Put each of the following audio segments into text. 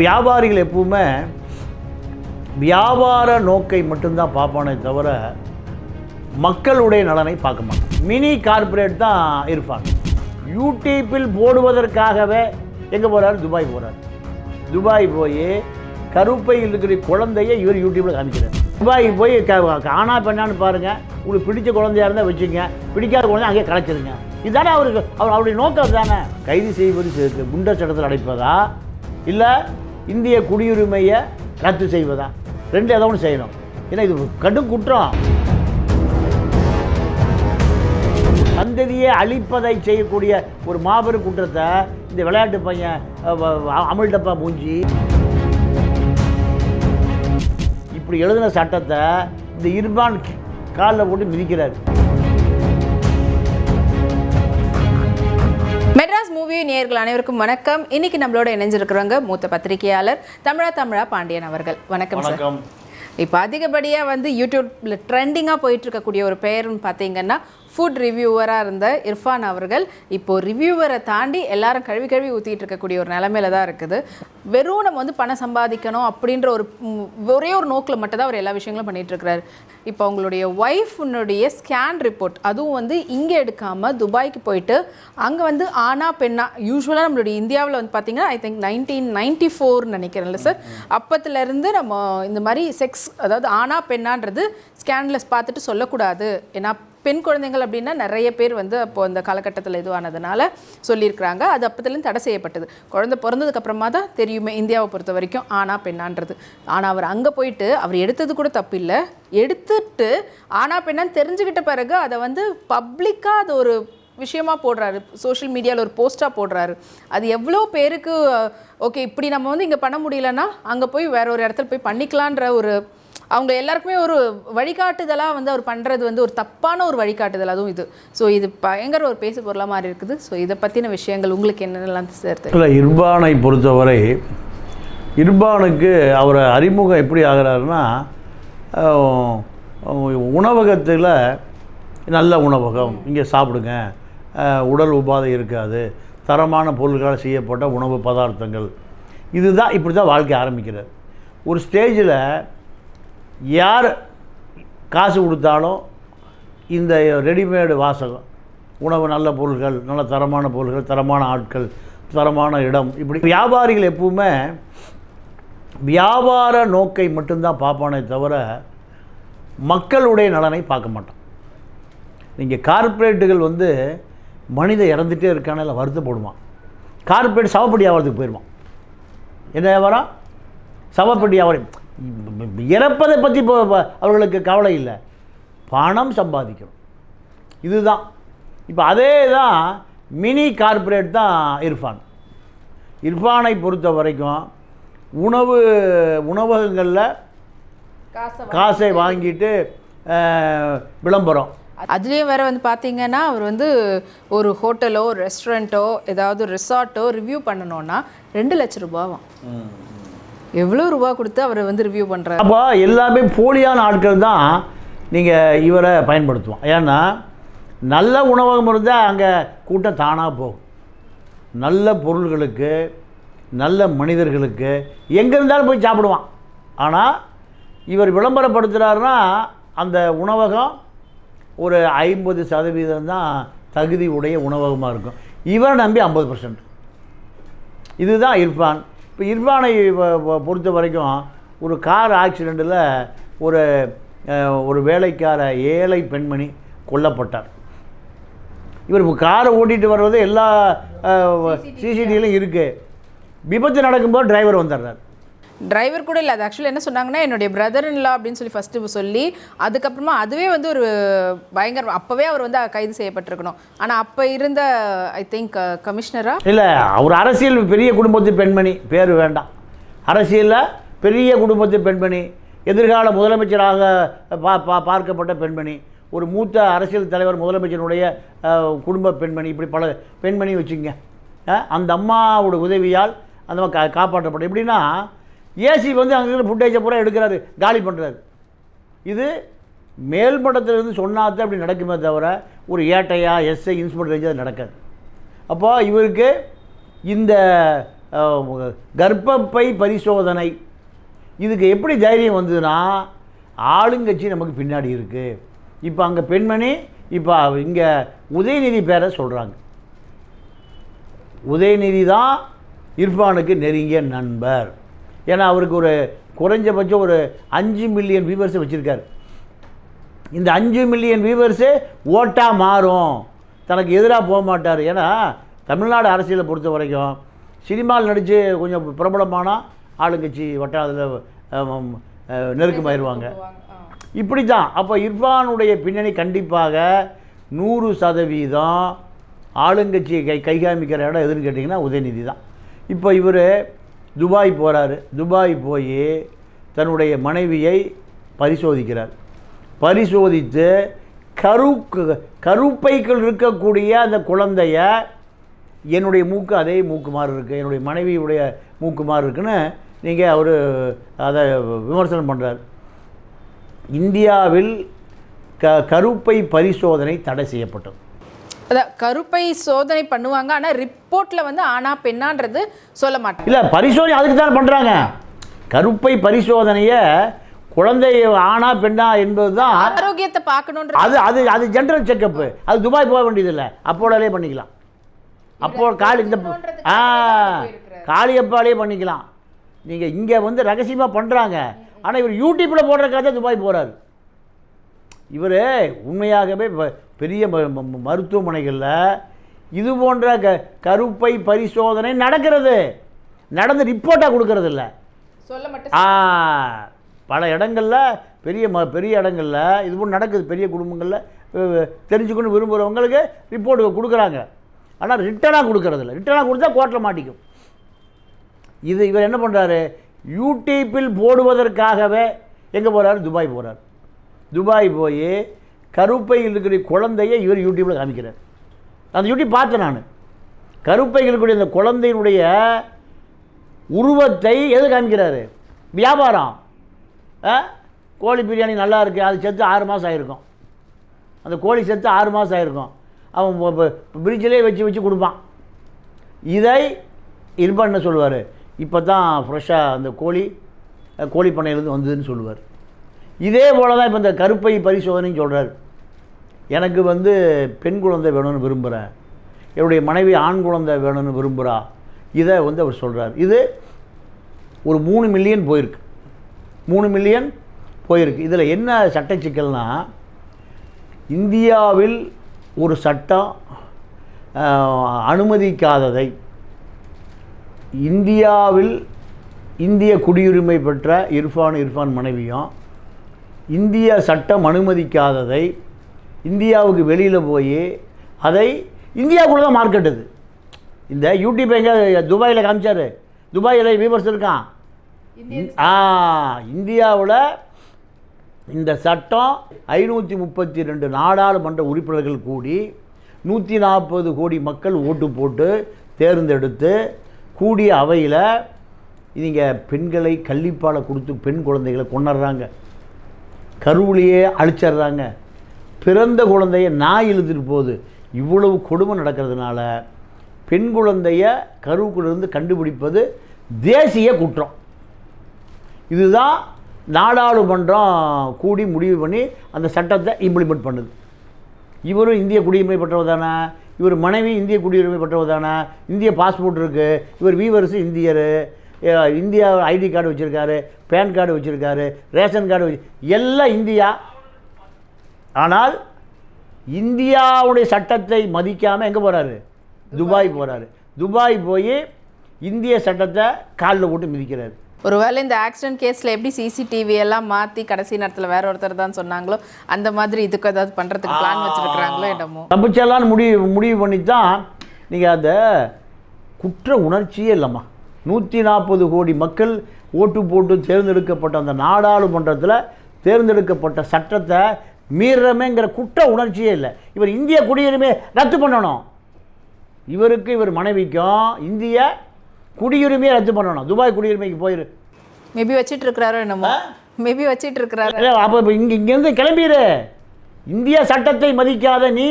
வியாபாரிகள் எப்பவுமே வியாபார நோக்கை மட்டும்தான் பார்ப்பானே தவிர மக்களுடைய நலனை பார்க்க மாட்டான் மினி கார்ப்பரேட் தான் இருப்பாங்க. யூடியூப்பில் போடுவதற்காகவே எங்கே போகிறாரு துபாய் போகிறார் துபாய் போய் கருப்பையில் இருக்கிற குழந்தைய இவர் யூடியூப்பில் காமிக்கிறார். துபாய் போய் க ஆனா பெண்ணான்னு பாருங்கள் உங்களுக்கு பிடிச்ச குழந்தையாக இருந்தால் வச்சுங்க. பிடிக்காத குழந்தை அங்கேயே கலைச்சிருங்க இதுதானே அவருக்கு அவர் அவருடைய நோக்கம் தானே. கைது செய்வது குண்டர் சட்டத்தில் அடைப்பதா? இல்லை இந்திய குடியுரிமையை ரத்து செய்வதா? ரெண்டு ஏதோ ஒன்று செய்யணும். ஏன்னா இது கடும் குற்றம். சந்ததியை அழிப்பதை செய்யக்கூடிய ஒரு மாபெரும் குற்றத்தை இந்த விளையாட்டு பையன் அமிழ்டப்பா மூஞ்சி. இப்படி எழுதின சட்டத்தை இந்த இர்பான் காலில் போட்டு மிதிக்கிறார். மெட்ராஸ் மூவி நேயர்கள் அனைவருக்கும் வணக்கம். இன்னைக்கு நம்மளோட இணைஞ்சிருக்கிறவங்க மூத்த பத்திரிகையாளர் தமிழா தமிழா பாண்டியன் அவர்கள். வணக்கம் சார். இப்போ அதிகப்படியாக வந்து யூடியூப்ல ட்ரெண்டிங்காக போயிட்டு இருக்கக்கூடிய ஒரு பெயர்னு பார்த்தீங்கன்னா ஃபுட் ரிவ்யூவராக இருந்த இர்ஃபான் அவர்கள் இப்போ ரிவ்யூவரை தாண்டி எல்லாரும் கழுவி கழுவி ஊற்றிட்டு இருக்கக்கூடிய ஒரு நிலமையில தான் இருக்குது. வெறும் நம்ம வந்து பணம் சம்பாதிக்கணும் அப்படின்ற ஒரு ஒரே ஒரு நோக்கில் மட்டும் தான் அவர் எல்லா விஷயங்களும் பண்ணிகிட்டு இருக்கிறாரு. இப்போ அவங்களுடைய ஒய்ஃப்னுடைய ஸ்கேன் ரிப்போர்ட் அதுவும் வந்து இங்கே எடுக்காமல் துபாய்க்கு போயிட்டு அங்கே வந்து ஆனா பெண்ணா யூஸ்வலாக நம்மளுடைய இந்தியாவில் வந்து பார்த்தீங்கன்னா ஐ திங்க் நைன்டீன் நைன்டி ஃபோர்னு நினைக்கிறேன்ல சார் அப்பத்துலேருந்து நம்ம இந்த மாதிரி செக்ஸ் அதாவது ஆனா பெண்ணான்றது ஸ்கேன்லெஸ் பார்த்துட்டு சொல்லக்கூடாது. ஏன்னா பெண் குழந்தைகள் அப்படின்னா நிறைய பேர் வந்து அப்போது அந்த காலகட்டத்தில் இதுவானதுனால சொல்லியிருக்கிறாங்க. அது அப்பத்துலேருந்து தடை செய்யப்பட்டது. குழந்தை பிறந்ததுக்கப்புறமா தான் தெரியுமே இந்தியாவை பொறுத்த வரைக்கும் ஆனா பெண்ணான்றது. ஆனால் அவர் அங்கே போயிட்டு அவர் எடுத்தது கூட தப்பு இல்லை. எடுத்துட்டு ஆனா பெண்ணான்னு தெரிஞ்சுக்கிட்ட பிறகு அதை வந்து பப்ளிக்காக அது ஒரு விஷயமா போடுறாரு. சோஷியல் மீடியாவில் ஒரு போஸ்ட்டாக போடுறாரு. அது எவ்வளோ பேருக்கு ஓகே இப்படி நம்ம வந்து இங்கே பண்ண முடியலன்னா அங்கே போய் வேற ஒரு இடத்துல போய் பண்ணிக்கலான்ற ஒரு அவங்க எல்லாருக்குமே ஒரு வழிகாட்டுதலாக வந்து அவர் பண்ணுறது வந்து ஒரு தப்பான ஒரு வழிகாட்டுதல் அதுவும் இது. ஸோ இது பயங்கர ஒரு பேசு பொருளாக மாதிரி இருக்குது. ஸோ இதை பற்றின விஷயங்கள் உங்களுக்கு என்னென்னலாம் சேர்த்து? இல்லை இர்பானை பொறுத்தவரை இர்பானுக்கு அவரை அறிமுகம் எப்படி ஆகிறாருன்னா உணவகத்தில் நல்ல உணவகம். இங்கே சாப்பிடுங்க. உடல் உபாதை இருக்காது. தரமான பொருட்களால் செய்யப்பட்ட உணவு பதார்த்தங்கள். இதுதான் இப்படி தான் வாழ்க்கை ஆரம்பிக்கிறார். ஒரு ஸ்டேஜில் யார் காசு கொடுத்தாலும் இந்த ரெடிமேடு வாசகம் உணவு நல்ல பொருள்கள் நல்ல தரமான பொருட்கள் தரமான ஆட்கள் தரமான இடம் இப்படி வியாபாரிகள் எப்பவுமே வியாபார நோக்கை மட்டும்தான் பார்ப்பானே தவிர மக்களுடைய நலனை பார்க்க மாட்டான். நீங்கள் கார்ப்பரேட்டுகள் வந்து மனித இறந்துட்டே இருக்கான இல்லை வருத்தப்படுவான் கார்ப்பரேட் சவப்படி வியாபாரத்துக்கு போயிடுவான் என்ன வியாபாரம்? சவப்படி வியாபாரம் இறப்பதை பற்றி இப்போ இப்போ அவர்களுக்கு கவலை இல்லை. பணம் சம்பாதிக்கணும். இதுதான். இப்போ அதே தான் மினி கார்ப்பரேட் தான் இர்ஃபான். இர்ஃபானை பொறுத்த வரைக்கும் உணவு உணவகங்களில் காசை வாங்கிட்டு விளம்பரம். அதுலேயும் வேற வந்து பார்த்தீங்கன்னா அவர் வந்து ஒரு ஹோட்டலோ ரெஸ்டாரண்ட்டோ ஏதாவது ரிசார்ட்டோ ரிவ்யூ பண்ணணும்னா ரெண்டு லட்சம் ரூபாவாம். எவ்வளோ ரூபா கொடுத்து அவர் வந்து ரிவ்யூ பண்ணுறாரு அப்போ எல்லாமே போலியான ஆட்கள் தான் நீங்கள் இவரை பயன்படுத்துவோம். ஏன்னா நல்ல உணவகம் இருந்தால் அங்கே கூட்டம் தானாக போகும். நல்ல பொருள்களுக்கு நல்ல மனிதர்களுக்கு எங்கே இருந்தாலும் போய் சாப்பிடுவான். ஆனால் இவர் விளம்பரப்படுத்துகிறாருன்னா அந்த உணவகம் ஒரு ஐம்பது சதவீதம் தான் தகுதி உடைய உணவகமாக இருக்கும். இவரை நம்பி ஐம்பது பர்சன்ட் இதுதான் இர்ஃபான் இப்போ வ- பொறுத்த வரைக்கும் ஒரு கார் ஆக்சிடெண்ட்டில் ஒரு ஒரு வேலைக்கார ஏழை பெண்மணி கொல்லப்பட்டார். இவர் இப்போ காரை ஓட்டிகிட்டு வர்றது எல்லா சிசிடிவிலையும் இருக்குது விபத்து நடக்கும்போது டிரைவர் வந்துடுறார் டிரைவர் கூட இல்லை. அது ஆக்சுவலி என்ன சொன்னாங்கன்னா என்னுடைய பிரதர் இன்லா அப்படின்னு சொல்லி ஃபஸ்ட்டு சொல்லி அதுக்கப்புறமா அதுவே வந்து ஒரு பயங்கர அப்போவே அவர் வந்து கைது செய்யப்பட்டிருக்கணும். ஆனால் அப்போ இருந்த ஐ திங்க் கமிஷனரா இல்லை அவர் அரசியல் பெரிய குடும்பத்து பெண்மணி. பேர் வேண்டாம். அரசியலில் பெரிய குடும்பத்து பெண்மணி. எதிர்கால முதலமைச்சராக பா பா பார்க்கப்பட்ட பெண்மணி. ஒரு மூத்த அரசியல் தலைவர் முதலமைச்சருடைய குடும்ப பெண்மணி. இப்படி பல பெண்மணி வச்சுங்க அந்த அம்மாவோட உதவியால் அந்த அம்மா கா காப்பாற்றப்படும். எப்படின்னா ஏசி வந்து அங்கே இருக்கிற ஃபுட்டேஜை பூரா எடுக்கிறாரு காலி பண்ணுறாரு இது மேல்மட்டத்திலிருந்து சொன்னாதான் அப்படி நடக்குமே தவிர ஒரு ஏட்டையா எஸ்ஐ இன்ஸ்பெக்டர் ரேஞ்சு அது நடக்காது. அப்போ இவருக்கு இந்த கர்ப்பப்பை பரிசோதனை இதுக்கு எப்படி தைரியம் வந்ததுன்னா ஆளுங்கட்சி நமக்கு பின்னாடி இருக்குது இப்போ அங்கே பெண்மணி இப்போ இங்கே உதயநிதி பேரை சொல்கிறாங்க உதயநிதி தான் இர்ஃபானுக்கு நெருங்கிய நண்பர். ஏன்னா அவருக்கு ஒரு குறைஞ்சபட்சம் ஒரு அஞ்சு மில்லியன் வியூவர்ஸை வச்சுருக்காரு. இந்த அஞ்சு மில்லியன் வியூவர்ஸு ஓட்டாக மாறும். தனக்கு எதிராக போக மாட்டார். ஏன்னா தமிழ்நாடு அரசியலை பொறுத்த வரைக்கும் சினிமாவில் நடித்து கொஞ்சம் பிரபலமானால் ஆளுங்கட்சி வட்டாரத்தில் நெருக்கமாயிருவாங்க. இப்படி தான் அப்போ இர்ஃபானுடைய பின்னணி கண்டிப்பாக நூறு சதவீதம் ஆளுங்கட்சியை கை கைகாமிக்கிற இடம் எதுன்னு கேட்டிங்கன்னா உதயநிதி தான் இப்போ இவர் துபாய் போகிறாரு துபாய் போய் தன்னுடைய மனைவியை பரிசோதிக்கிறார். பரிசோதித்து கரு கருப்பைக்குள் இருக்கக்கூடிய அந்த குழந்தைய என்னுடைய மூக்கு அதே மூக்கு மாதிரி இருக்குது என்னுடைய மனைவியுடைய மூக்கு மாதிரி இருக்குன்னு நீங்கள் அவர் அதை விமர்சனம் பண்ணுறார் இந்தியாவில் க கருப்பை பரிசோதனை தடை செய்யப்பட்டது. அதான் கருப்பை சோதனை பண்ணுவாங்க. ஆனா ரிப்போர்ட்ல வந்து ஆனா பெண்ணான்றது சொல்ல மாட்டாங்க. இல்லை பரிசோதனை அதுக்கு தான் பண்ணுறாங்க கருப்பை பரிசோதனையை குழந்தை ஆணா பெண்ணா என்பது தான் ஆரோக்கியத்தை பார்க்கணுன்ற அது அது அது ஜென்ரல் செக்கப்பு அது துபாய் போக வேண்டியதில்லை. அப்போடாலே பண்ணிக்கலாம். அப்போ காலி இந்த ஆ காளியப்பாலே பண்ணிக்கலாம். நீங்கள் இங்கே வந்து ரகசியமாக பண்ணுறாங்க ஆனால் இவர் யூடியூப்பில் போடுறக்காக தான் துபாய் போகிறாரு இவர் உண்மையாகவே ப- பெரிய மருத்துவமனைகளில் இது போன்ற க கருப்பை பரிசோதனை நடக்கிறது. நடந்து ரிப்போர்ட்டாக கொடுக்கறது இல்லை சொல்ல மட்டும் ஆ பல இடங்களில் பெரிய ம பெரிய இடங்களில் இது போல் நடக்குது. பெரிய குடும்பங்களில் தெரிஞ்சுக்கணும் விரும்புகிறவங்களுக்கு ரிப்போர்ட் கொடுக்குறாங்க. ஆனால் ரிட்டனாக கொடுக்கறதில்ல. ரிட்டனாக கொடுத்தா கோர்ட்டில் மாட்டிக்கும். இது இவர் என்ன பண்ணுறாரு யூடியூப்பில் போடுவதற்காகவே எங்கே போகிறாரு துபாய் போகிறார் துபாய் போய் கருப்பையில் இருக்கிற குழந்தையை இவர் யூடியூப்பில் காமிக்கிறார். அந்த யூடியூப் பார்த்தேன் நான். கருப்பையில் இருக்கக்கூடிய அந்த குழந்தையினுடைய உருவத்தை எது காமிக்கிறாரு? வியாபாரம். ஆ? கோழி பிரியாணி நல்லா இருக்குது அது செத்து ஆறு மாதம் ஆயிருக்கும். அந்த கோழி செத்து ஆறு மாதம் ஆயிருக்கும். அவன் பிரிட்ஜிலே வச்சு வச்சு கொடுப்பான். இதை இது என்ன சொல்லுவார். இப்போ தான் ஃப்ரெஷ்ஷாக அந்த கோழி கோழி பண்ணையிலேருந்து வந்ததுன்னு சொல்லுவார். இதே போல் தான் இப்போ இந்த கருப்பை பரிசோதனைன்னு சொல்கிறார் எனக்கு வந்து பெண் குழந்தை வேணும்னு விரும்புகிறேன் என்னுடைய மனைவி ஆண் குழந்தை வேணும்னு விரும்புகிறா இதை வந்து அவர் சொல்கிறார் இது ஒரு மூணு மில்லியன் போயிருக்கு. மூணு மில்லியன் போயிருக்கு. இதில் என்ன சட்ட சிக்கல்னா இந்தியாவில் ஒரு சட்டம் அனுமதிக்காததை இந்தியாவில் இந்திய குடியுரிமை பெற்ற இர்ஃபான் இர்ஃபான் மனைவியும் இந்திய சட்டம் அனுமதிக்காததை இந்தியாவுக்கு வெளியில் போய் அதை இந்தியாவுக்குள்ள தான் மார்க்கெட் இது. இந்த யூடியூப் எங்கே துபாயில் காமிச்சாரு. துபாயில் வியூவர்ஸ் இருக்கான். ஆ இந்தியாவில் இந்த சட்டம் ஐநூற்றி முப்பத்தி ரெண்டு நாடாளுமன்ற உறுப்பினர்கள் கூடி நூற்றி நாற்பது கோடி மக்கள் ஓட்டு போட்டு தேர்ந்தெடுத்து கூடிய அவையில் நீங்கள் பெண்களை கள்ளிப்பாலை கொடுத்து பெண் குழந்தைகளை கொண்டுடுறாங்க கருவிலேயே அழிச்சிடுறாங்க. பிறந்த குழந்தைய நாய் இழுத்துட்டு போகுது. இவ்வளவு கொடுமை நடக்கிறதுனால பெண் குழந்தைய கருவுக்குள்ளிருந்து கண்டுபிடிப்பது தேசிய குற்றம். இதுதான் நாடாளுமன்றம் கூடி முடிவு பண்ணி அந்த சட்டத்தை இம்ப்ளிமெண்ட் பண்ணுது. இவரும் இந்திய குடியுரிமை பெற்றவர் தானே இவர் மனைவி இந்திய குடியுரிமை பெற்றவர் தானே இந்திய பாஸ்போர்ட் இருக்குது இவர் வீவர்ஸு இந்தியர் இந்தியா ஐடி கார்டு வச்சுருக்காரு பேன் கார்டு வச்சுருக்காரு ரேஷன் கார்டு வச்சு எல்லாம் இந்தியா ஆனால் இந்தியாவுடைய சட்டத்தை மதிக்காமல் எங்கே போகிறாரு துபாய். போகிறாரு துபாய் போய் இந்திய சட்டத்தை காலில் போட்டு மிதிக்கிறாரு. ஒருவேளை இந்த ஆக்சிடென்ட் கேஸ்ல எப்படி சிசிடிவி எல்லாம் மாத்தி கடைசி நேரத்துல வேற ஒருத்தர் தான் சொன்னாங்களோ அந்த மாதிரி இதுக்கு ஏதாவது பண்றதுக்கு பிளான் வச்சிருக்காங்களோ என்னமோ. தப்பிச்செல்லாம் முடிவு முடிவு பண்ணி தான் நீங்கள் அந்த குற்ற உணர்ச்சியே இல்லைம்மா. நூற்றி நாற்பது கோடி மக்கள் ஓட்டு போட்டு தேர்ந்தெடுக்கப்பட்ட அந்த நாடாளுமன்றத்தில் தேர்ந்தெடுக்கப்பட்ட சட்டத்தை மீறமேங்கிற குற்ற உணர்ச்சியே இல்லை. இவர் இந்திய குடியுரிமை ரத்து பண்ணணும். இவருக்கு இவர் மனைவிக்கும் இந்திய குடியுரிமையை ரத்து பண்ணணும். துபாய் குடியுரிமைக்கு போயிரு. மேபி வச்சிட்டு இருக்கிறாரோ என்னமோ மேபி வச்சிட்டு இருக்கிறாரு அப்போ இங்கே இங்கேருந்து கிளம்பிடு இந்திய சட்டத்தை மதிக்காத நீ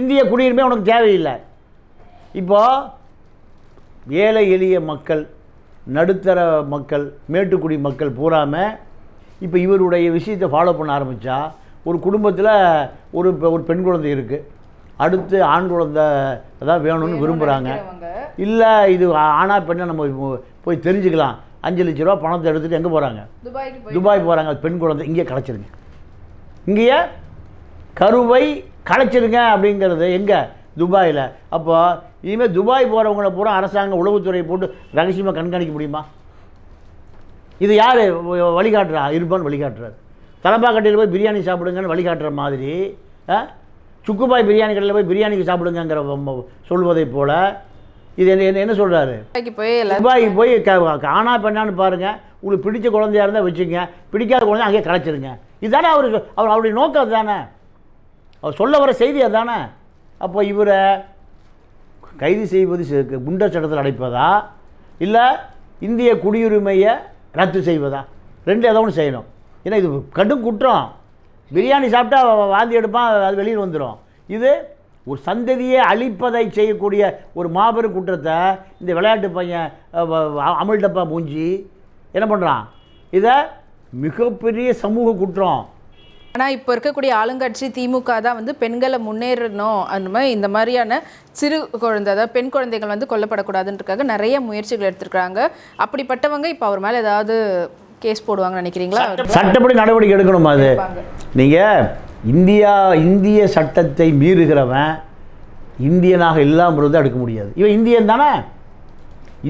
இந்திய குடியுரிமை உனக்கு தேவையில்லை. இப்போ ஏழை எளிய மக்கள் நடுத்தர மக்கள் மேட்டுக்குடி மக்கள் பூராம இப்போ இவருடைய விஷயத்தை ஃபாலோ பண்ண ஆரம்பித்தா ஒரு குடும்பத்தில் ஒரு ஒரு பெண் குழந்தை இருக்குது அடுத்து ஆண் குழந்தை தான் வேணும்னு விரும்புகிறாங்க இல்லை இது ஆ- ஆணா பெண்ணா நம்ம போய் தெரிஞ்சுக்கலாம். அஞ்சு லட்ச ரூபா பணத்தை எடுத்துகிட்டு எங்கே போகிறாங்க துபாய் போகிறாங்க பெண் குழந்தை இங்கே கலைச்சிருங்க. இங்கேயே கருவை கலைச்சிருங்க அப்படிங்கிறது எங்கே? துபாயில். அப்போ இனிமேல் துபாய் போகிறவங்கள பூரா அரசாங்கம் உளவுத்துறை போட்டு ரகசியமாக கண்காணிக்க முடியுமா? இது யார்? வழிகாட்டுறா? இருப்பான்னு வழிகாட்டுறாரு. தலப்பா கட்டியில் போய் பிரியாணி சாப்பிடுங்கன்னு வழிகாட்டுற மாதிரி? சுக்குபாய் பிரியாணி கடையில் போய் பிரியாணிக்கு சாப்பிடுங்கிற சொல்வதை போல் இது என்ன என்ன- என்ன சொல்கிறாரு துபாய்க்கு போய் ஆனா பெண்ணான்னு பாருங்கள் உங்களுக்கு பிடிச்ச குழந்தையா இருந்தால் வச்சுங்க. பிடிக்காத குழந்தை அங்கேயே கலைச்சிருங்க இதுதானே அவருக்கு அவர் அவருடைய நோக்கம் அதுதானே அவர் சொல்ல வர செய்தி அதுதானே அப்போ இவரை கைது செய்வது குண்டர் சட்டத்தில் அடைப்பதா? இல்லை இந்திய குடியுரிமையை ரத்து செய்வதா? ரெண்டு ஏதோ ஒன்று செய்யணும். ஏன்னா இது கடும் குற்றம். பிரியாணி சாப்பிட்டா வாந்தி எடுப்பான் அது வெளியில் வந்துடும் இது ஒரு சந்ததியை அழிப்பதை செய்யக்கூடிய ஒரு மாபெரும் குற்றத்தை இந்த விளையாட்டு பையன் அமிழ்டப்பா டப்பா மூஞ்சி என்ன பண்ணுறான் இதை மிகப்பெரிய சமூக குற்றம். ஆனால் இப்போ இருக்கக்கூடிய ஆளுங்கட்சி திமுக தான் வந்து பெண்களை முன்னேறணும். அந்த மாதிரி இந்த மாதிரியான சிறு குழந்தை அதாவது பெண் குழந்தைகள் வந்து கொல்லப்படக்கூடாதுன்றக்காக நிறைய முயற்சிகள் எடுத்துருக்காங்க அப்படிப்பட்டவங்க இப்போ அவர் மேலே ஏதாவது கேஸ் போடுவாங்கன்னு நினைக்கிறீங்களா? சட்டப்படி நடவடிக்கை எடுக்கணும் அது. நீங்கள் இந்தியா இந்திய சட்டத்தை மீறுகிறவன் இந்தியனாக இல்லாமல் இருந்து எடுக்க முடியாது. இவன் இந்தியன் தானே?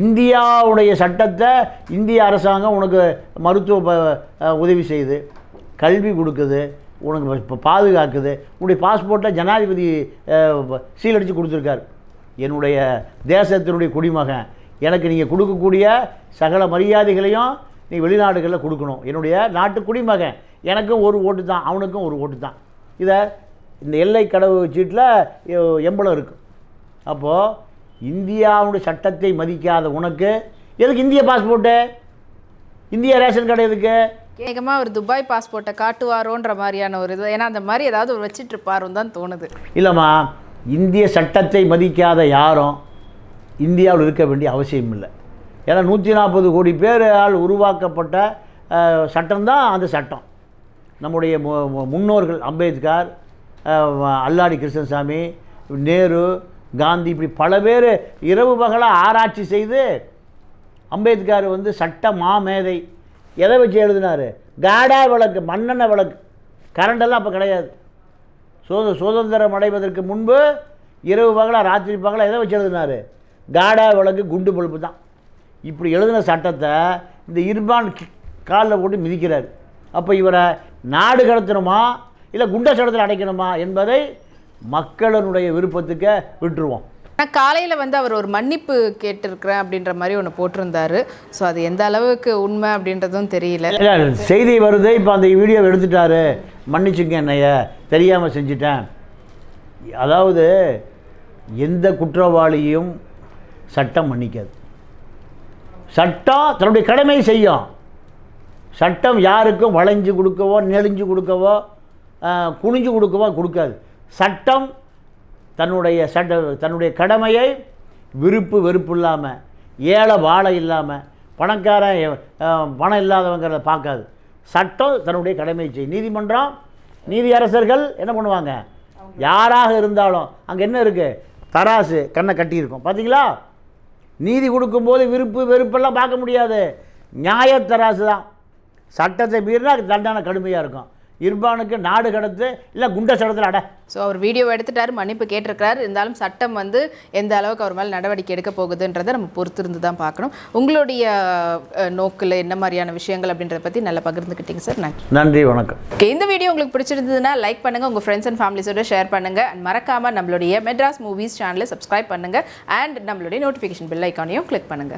இந்தியாவுடைய சட்டத்தை இந்திய அரசாங்கம் உனக்கு மருத்துவ உதவி செய்யுது கல்வி கொடுக்குது உனக்கு இப்போ பாதுகாக்குது உன்னுடைய பாஸ்போர்ட்டை ஜனாதிபதி சீல் அடித்து கொடுத்துருக்காரு. என்னுடைய தேசத்தினுடைய குடிமகன். எனக்கு நீங்கள் கொடுக்கக்கூடிய சகல மரியாதைகளையும் நீ வெளிநாடுகளில் கொடுக்கணும். என்னுடைய நாட்டு குடிமகன் எனக்கும் ஒரு ஓட்டு தான் அவனுக்கும் ஒரு ஓட்டு தான். இதை இந்த எல்லை கடவு சீட்டில் எம்பளம் இருக்குது அப்போது இந்தியாவுடைய சட்டத்தை மதிக்காத உனக்கு எதுக்கு இந்திய பாஸ்போர்ட்டு? இந்திய ரேஷன் கடை எதுக்கு? வேகமாக அவர் துபாய் பாஸ்போர்ட்டை காட்டுவாரோன்ற மாதிரியான ஒரு இது ஏன்னா அந்த மாதிரி ஏதாவது ஒரு வச்சிட்டு இருப்பாருன்னு தான் தோணுது. இல்லைம்மா இந்திய சட்டத்தை மதிக்காத யாரும் இந்தியாவில் இருக்க வேண்டிய அவசியம் இல்லை ஏன்னா நூற்றி நாற்பது கோடி பேரால் உருவாக்கப்பட்ட சட்டம்தான் அந்த சட்டம். நம்முடைய மு- முன்னோர்கள் அம்பேத்கர் அல்லாடி கிருஷ்ணசாமி நேரு காந்தி இப்படி பல பேர் இரவு பகலாக ஆராய்ச்சி செய்து அம்பேத்கர் வந்து சட்ட மாமேதை. எதை வச்சு எழுதினார்? காடா விளக்கு மண்ணெண்ணெய் விளக்கு. கரண்டெல்லாம் அப்போ கிடையாது. சுத சுதந்திரம் அடைவதற்கு முன்பு இரவு பகலாக ராத்திரி பகலாக எதை வச்சு எழுதினார்? காடா விளக்கு குண்டு பழுப்பு தான். இப்படி எழுதின சட்டத்தை இந்த இர்பான் காலில் போட்டு மிதிக்கிறார். அப்போ இவரை நாடு கடத்தணுமா? இல்லை குண்ட சட்டத்தில் அடைக்கணுமா என்பதை மக்களினுடைய விருப்பத்துக்கு விட்டுருவோம். ஆனால் காலையில் வந்து அவர் ஒரு மன்னிப்பு கேட்டிருக்கிறேன் அப்படின்ற மாதிரி ஒன்று போட்டிருந்தாரு. ஸோ அது எந்த அளவுக்கு உண்மை அப்படின்றதும் தெரியல. செய்தி வருது. இப்போ அந்த வீடியோவை எடுத்துட்டாரு. மன்னிச்சுங்க என்னைய. தெரியாமல் செஞ்சிட்டேன். அதாவது எந்த குற்றவாளியும் சட்டம் மன்னிக்காது. சட்டம் தன்னுடைய கடமையை செய்யும். சட்டம் யாருக்கும் வளைஞ்சு கொடுக்கவோ நெளிஞ்சு கொடுக்கவோ குனிஞ்சு கொடுக்கவோ கொடுக்காது. சட்டம் தன்னுடைய சட்ட தன்னுடைய கடமையை விருப்பு வெறுப்பு இல்லாமல் ஏழை வாழை இல்லாமல் பணக்காரன் பணம் இல்லாதவங்கிறத பார்க்காது. சட்டம் தன்னுடைய கடமையை செய்யும். நீதிமன்றம் நீதி அரசர்கள் என்ன பண்ணுவாங்க? யாராக இருந்தாலும் அங்கே என்ன இருக்குது தராசு கண்ணை கட்டியிருக்கும். பார்த்தீங்களா நீதி கொடுக்கும்போது விருப்பு வெறுப்பெல்லாம் பார்க்க முடியாது. நியாயத்தராசு தான். சட்டத்தை மீறினா தண்டனை கடுமையாக இருக்கும். இர்பானுக்கு நாடு கடத்து இல்லை குண்ட சட்டத்தில் அட. ஸோ அவர் வீடியோ எடுத்துட்டாரு மன்னிப்பு கேட்டிருக்கிறாரு. இருந்தாலும் சட்டம் வந்து எந்த அளவுக்கு அவர் மேலே நடவடிக்கை எடுக்க போகுதுன்றதை நம்ம பொறுத்திருந்து தான் பார்க்கணும். உங்களுடைய நோக்குல என்ன மாதிரியான விஷயங்கள் அப்படின்றத பற்றி நல்லா பகிர்ந்துக்கிட்டீங்க சார். நன்றி. நன்றி வணக்கம். ஓகே இந்த வீடியோ உங்களுக்கு பிடிச்சிருந்ததுன்னா லைக் பண்ணுங்க உங்க ஃப்ரெண்ட்ஸ் அண்ட் ஃபேமிலிஸோட ஷேர் பண்ணுங்க அண்ட் மறக்காம நம்மளுடைய மெட்ராஸ் மூவிஸ் சேனலை சப்ஸ்கிரைப் பண்ணுங்க அண்ட் நம்மளுடைய நோட்டிஃபிகேஷன் பெல் ஐக்கானையும் கிளிக் பண்ணுங்க.